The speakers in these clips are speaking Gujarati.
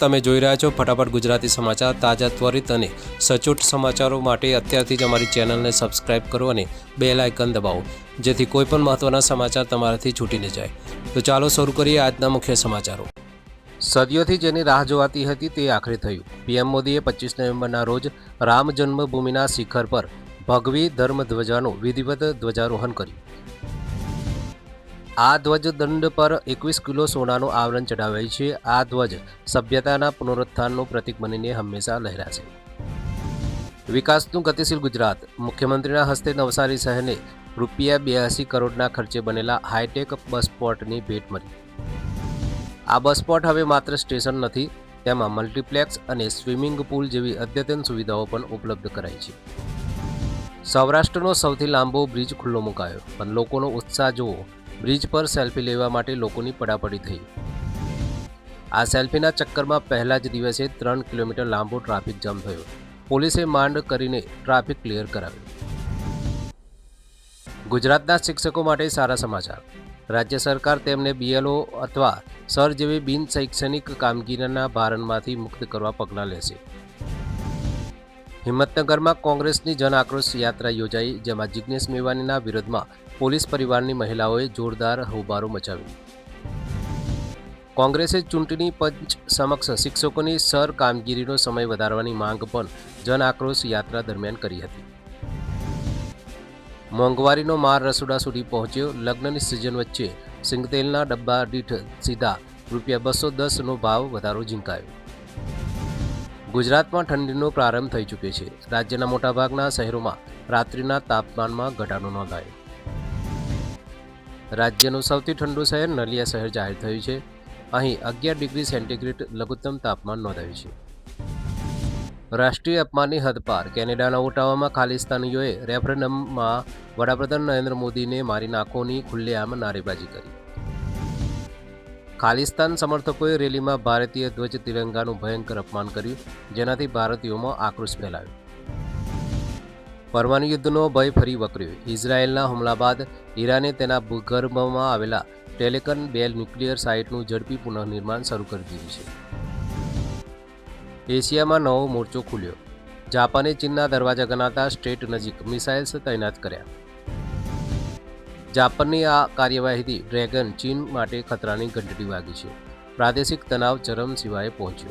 તમે જોઈ રહ્યા છો ફટાફટ ગુજરાતી સમાચાર તાજા ત્વરિત અને સચોટ સમાચારો માટે અત્યારથી જ અમારી ચેનલને સબસ્ક્રાઇબ કરો અને બે લાયકન દબાવો, જેથી કોઈપણ મહત્ત્વના સમાચાર તમારાથી છૂટી ન જાય. તો ચાલો શરૂ કરીએ આજના મુખ્ય સમાચારો. સદીઓથી જેની રાહ જોવાતી હતી તે આખરે થયું. પીએમ મોદીએ પચીસ નવેમ્બરના રોજ રામ જન્મભૂમિના શિખર પર ભગવી ધર્મધ્વજાનું વિધિવત ધ્વજારોહણ કર્યું. આ ધ્વજદંડ પર એકવીસ કિલો સોનાનું આવરણ ચઢાવાય છે. આ ધ્વજ સભ્યતાના પુનરુત્થાનનું પ્રતીક બનીને હંમેશા લહેરાશે. વિકાસનું ગતિશીલ ગુજરાત. મુખ્યમંત્રીના હસ્તે નવસારી શહેરને રૂપિયા બ્યાસી કરોડના ખર્ચે બનેલા હાઈટેક બસ ભેટ મળી. આ બસ હવે માત્ર સ્ટેશન નથી, તેમાં મલ્ટીપ્લેક્સ અને સ્વિમિંગ પુલ જેવી અદ્યતન સુવિધાઓ પણ ઉપલબ્ધ કરાઈ છે. સૌરાષ્ટ્રનો સૌથી લાંબો બ્રિજ ખુલ્લો મુકાયો. પણ લોકોનો ઉત્સાહ જુઓ બ્રિજ પર સેલ્ફી લેવા માટે લોકોની પડાપડી થઈ. આ સેલ્ફીના ચક્કરમાં પહેલા જ દિવસે ત્રણ કિલોમીટર લાંબો ટ્રાફિક જામ થયો. પોલીસે માંડ કરીને ટ્રાફિક ક્લિયર કરાવ્યો. ગુજરાતના શિક્ષકો માટે સારા સમાચાર. રાજ્ય સરકાર તેમને બીએલઓ અથવા સર જેવી બિન શૈક્ષણિક કામગીરીના ભારણમાંથી મુક્ત કરવા પગલાં લેશે. હિંમતનગરમાં કોંગ્રેસની જન આક્રોશ યાત્રા યોજાઈ, જેમાં જિગ્નેશ મેવાનીના વિરોધમાં પોલીસ પરિવારની મહિલાઓએ જોરદાર હોબારો મચાવ્યો. કોંગ્રેસે ચૂંટણી પંચ સમક્ષ શિક્ષકોની સર કામગીરીનો સમય વધારવાની માંગ પણ જન આક્રોશ યાત્રા દરમિયાન કરી હતી. મોંઘવારીનો માર રસોડા સુધી પહોંચ્યો. લગ્નની સિઝન વચ્ચે સિંગતેલના ડબ્બા દીઠ સીધા રૂપિયા બસો દસનો ભાવ વધારો ઝીંકાયો. ગુજરાતમાં ઠંડીનો પ્રારંભ થઈ ચૂક્યો છે. રાજ્યના મોટાભાગના શહેરોમાં રાત્રિના તાપમાનમાં ઘટાડો નોંધાયો. રાજ્યનું સૌથી ઠંડુ શહેર નલિયા શહેર જાહેર થયું છે. અહીં અગિયાર ડિગ્રી સેન્ટીગ્રેડ લઘુત્તમ તાપમાન નોંધાયું છે. રાષ્ટ્રીય અપમાનની હદ પાર કેનેડાના ઓટાવામાં ખાલિસ્તાનીઓએ રેફરન્ડમમાં વડાપ્રધાન નરેન્દ્ર મોદીને મારી નાખોની ખુલ્લેઆમ નારેબાજી કરી. ખાલિસ્તાન સમર્થકોએ રેલીમાં ભારતીય ધ્વજ તિરંગાનું ભયંકર અપમાન કર્યું, જેનાથી ભારતીયોમાં આક્રોશ ફેલાયો. પરમાણુ યુદ્ધનો ભય ફરી વકર્યો. ઇઝરાયેલના હુમલા બાદ ઈરાને તેના ભૂગર્ભમાં આવેલા ટેલેકન બેલ ન્યુક્લિયર સાઇટનું ઝડપી પુનઃનિર્માણ શરૂ કરી દીધું છે. એશિયામાં નવો મોરચો ખુલ્યો. જાપાને ચીનના દરવાજા ગણાતા સ્ટ્રેટ નજીક મિસાઇલ્સ તૈનાત કર્યા. જાપાનની આ કાર્યવાહીથી ડ્રેગન ચીન માટે ખતરાની ઘંટડી વાગી છે. પ્રાદેશિક તણાવ ચરમ સિવાય પહોંચ્યો.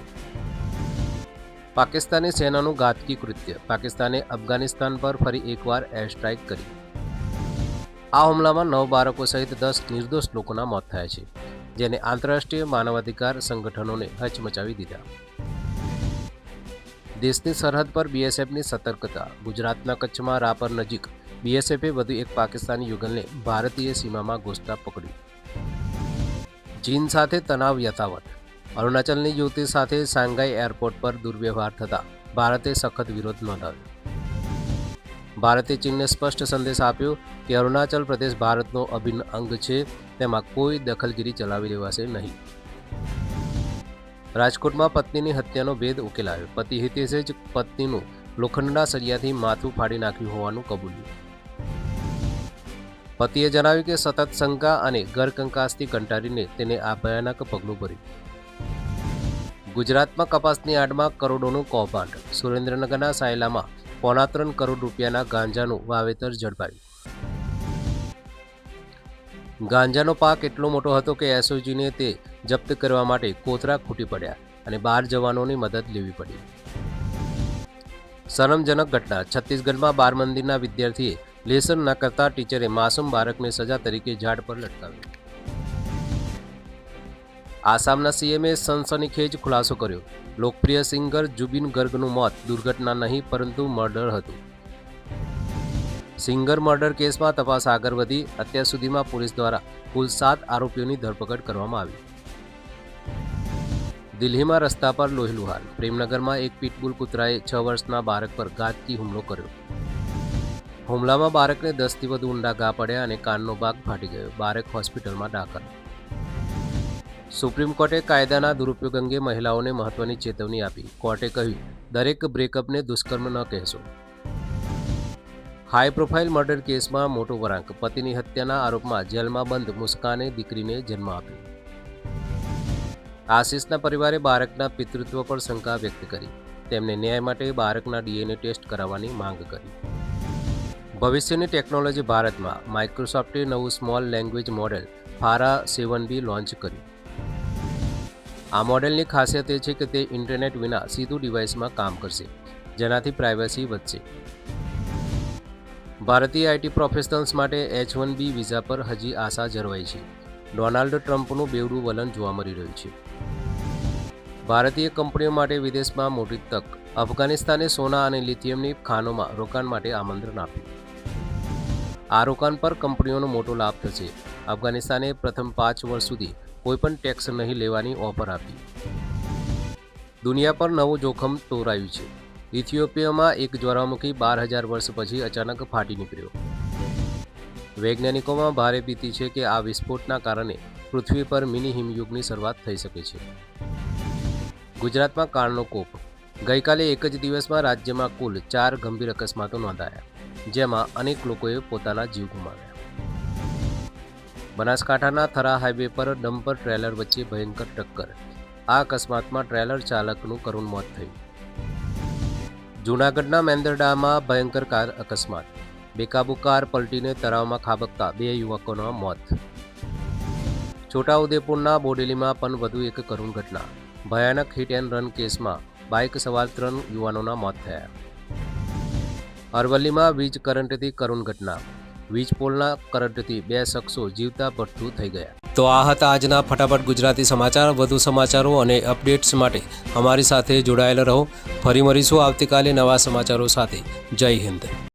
પાકિસ્તાની સેનાનું ઘાતકી કૃત્ય. પાકિસ્તાને અફઘાનિસ્તાન પર ફરી એકવાર એર સ્ટ્રાઇક કરી. આ હુમલામાં નવ બાળકો સહિત દસ નિર્દોષ લોકોના મોત થયા છે, જેને આંતરરાષ્ટ્રીય માનવાધિકાર સંગઠનોને હચમચાવી દીધા. દેશની સરહદ પર બીએસએફની સતર્કતા. ગુજરાતના કચ્છમાં રાપર નજીક બીએસએફે વધુ એક પાકિસ્તાની યુગલને ભારતીય સીમામાં ઘૂસતા પકડ્યું. ચીન સાથે તણાવ યથાવત. અરુણાચલની યુવતી સાથે સાંઘાઈ એરપોર્ટ પર દુર્વ્યવહાર થતાં ભારતે સખત વિરોધ નોંધાવ્યો. ભારતે ચીનને સ્પષ્ટ સંદેશ આપ્યો કે અરુણાચલ પ્રદેશ ભારતનો અભિન્ન અંગ છે, તેમાં કોઈ દખલગીરી ચલાવી લેવાશે નહીં. રાજકોટમાં પત્નીની હત્યાનો ભેદ ઉકેલાયો. પતિ હિતેશે જ પત્નીનું લોખંડના સળિયાથી માથું ફાડી નાખ્યું હોવાનું કબૂલ્યું. પતિએ જણાવ્યું કે સતત શંકા અને ગરકંકાસથી કંટાળીને તેને આ ભયાનક પગલું ભર્યું. ગુજરાતમાં કપાસની આડમાં કરોડોનું કૌભાંડ. સુરેન્દ્રનગરના સાયલામાં પોણા ત્રણ કરોડ રૂપિયાના ગાંજાનું વાવેતર ઝડપાયું. ગાંજાનો પાક એટલો મોટો હતો કે એસઓજીને તે જપ્ત કરવા માટે કોતરા ખૂટી પડ્યા અને બાર જવાનોની મદદ લેવી પડી. શરમજનક ઘટના. છત્તીસગઢમાં બાર મંદિરના વિદ્યાર્થીએ લેસન ન કરતા ટીચરે માસૂમ બાળકને સજા તરીકે ઝાડ પર લટકાવ્યું. આસામના સીએમએ સનસનીખેજ ખુલાસો કર્યો. લોકપ્રિય સિંગર જુબિન ગર્ગનું મોત દુર્ઘટના નહીં, પરંતુ મર્ડર હતું. સિંગર મર્ડર કેસમાં તપાસ આગળ વધી, અત્યાર સુધીમાં પોલીસ દ્વારા કુલ સાત આરોપીઓની ધરપકડ કરવામાં આવી. દિલ્હીમાં રસ્તા પર લોહીલુહાર, પ્રેમનગરમાં એક પીટબુલ કૂતરાએ છ વર્ષના બાળક પર ઘાતકી હુમલો કર્યો. હુમલામાં બાળકને દસથી વધુ ઊંડા ઘા પડ્યા અને કાનનો ભાગ ફાટી ગયો. બાળક હોસ્પિટલમાં દાખલ સુપ્રીમ કોર્ટે કાયદાના દુરુપયોગ અંગે મહિલાઓને મહત્વની ચેતવણી આપી. કોર્ટે કહ્યું, દરેક બ્રેકઅપને દુષ્કર્મ ન કહેશો. હાઈ પ્રોફાઇલ મર્ડર કેસમાં મોટો વળાંક પતિની હત્યાના આરોપમાં જેલમાં બંધ મુસ્કાને દીકરીને જન્મ આપ્યો. આશિષના પરિવારે બાળકના પિતૃત્વ પર શંકા વ્યક્ત કરી. તેમને ન્યાય માટે બાળકના ડીએનએ ટેસ્ટ કરાવવાની માંગ કરી. ભવિષ્યની ટેકનોલોજી ભારતમાં માઇક્રોસોફ્ટે નવું small language model Fara seven B launch કર્યું. આ મોડેલની ખાસિયત એ છે કે તે ઇન્ટરનેટ વિના સીધું ડિવાઇસમાં કામ કરશે, જેનાથી પ્રાઇવસી વધશે. ભારતીય આઈટી પ્રોફેશનલ્સ માટે એચ વન બી વિઝા પર હજી આશા જળવાઈ છે. ડોનાલ્ડ ટ્રમ્પનું બેવડું વલણ જોવા મળી રહ્યું છે. ભારતીય કંપનીઓ માટે વિદેશમાં મોટી તક, અફઘાનિસ્તાને સોના અને લિથિયમની ખાનોમાં રોકાણ માટે આમંત્રણ આપ્યું. આ રોકાણ પર કંપનીઓનો મોટો લાભ થશે. અફઘાનિસ્તાને પ્રથમ પાંચ વર્ષ સુધી કોઈપણ ટેક્સ નહીં લેવાની ઓફર આપી. દુનિયા પર નવું જોખમ તોરાયું છે. ઇથિયોપિયામાં એક જ્વાળામુખી બાર હજાર વર્ષ પછી અચાનક ફાટી નીકળ્યો. વૈજ્ઞાનિકોમાં ભારે ભીતિ છે કે આ વિસ્ફોટના કારણે પૃથ્વી પર મિની હિમયુગની શરૂઆત થઈ શકે છે. ગુજરાતમાં કાળનો કોપ. ગઈકાલે એક જ દિવસમાં રાજ્યમાં કુલ ચાર ગંભીર અકસ્માતો નોંધાયા, જેમાં અનેક લોકોએ પોતાના જીવ ગુમાવ્યા. બનાસકાંઠાના થરા હાઈવે પર ડમ્પર ટ્રેલર વચ્ચે ભયંકર ટક્કર. આ અકસ્માતમાં ટ્રેલર ચાલકનું કરુણ મોત થયું. જૂનાગઢના મેંદરડામાં ભયંકર કાર અકસ્માત. બેકાબુ કાર પલટીને તળાવમાં ખાબકતા બે યુવકોના મોત. છોટાઉદેપુરના બોડેલીમાં પણ વધુ એક કરુણ ઘટના. ભયાનક હિટ એન્ડ રન કેસમાં બાઇક સવાર ત્રણ યુવાનોના મોત થયા. અરવલ્લીમાં વીજ કરંટથી કરુણ ઘટના. વીજ પોલના કરંટથી બે શખ્સો જીવતા ભઠ્ઠું થઈ ગયા. તો આ હતા આજના ફટાફટ ગુજરાતી સમાચાર. વધુ સમાચારો અને અપડેટ્સ માટે અમારી સાથે જોડાયેલા રહો. ફરી મળીશું આવતીકાલે નવા સમાચારો સાથે. જય હિન્દ.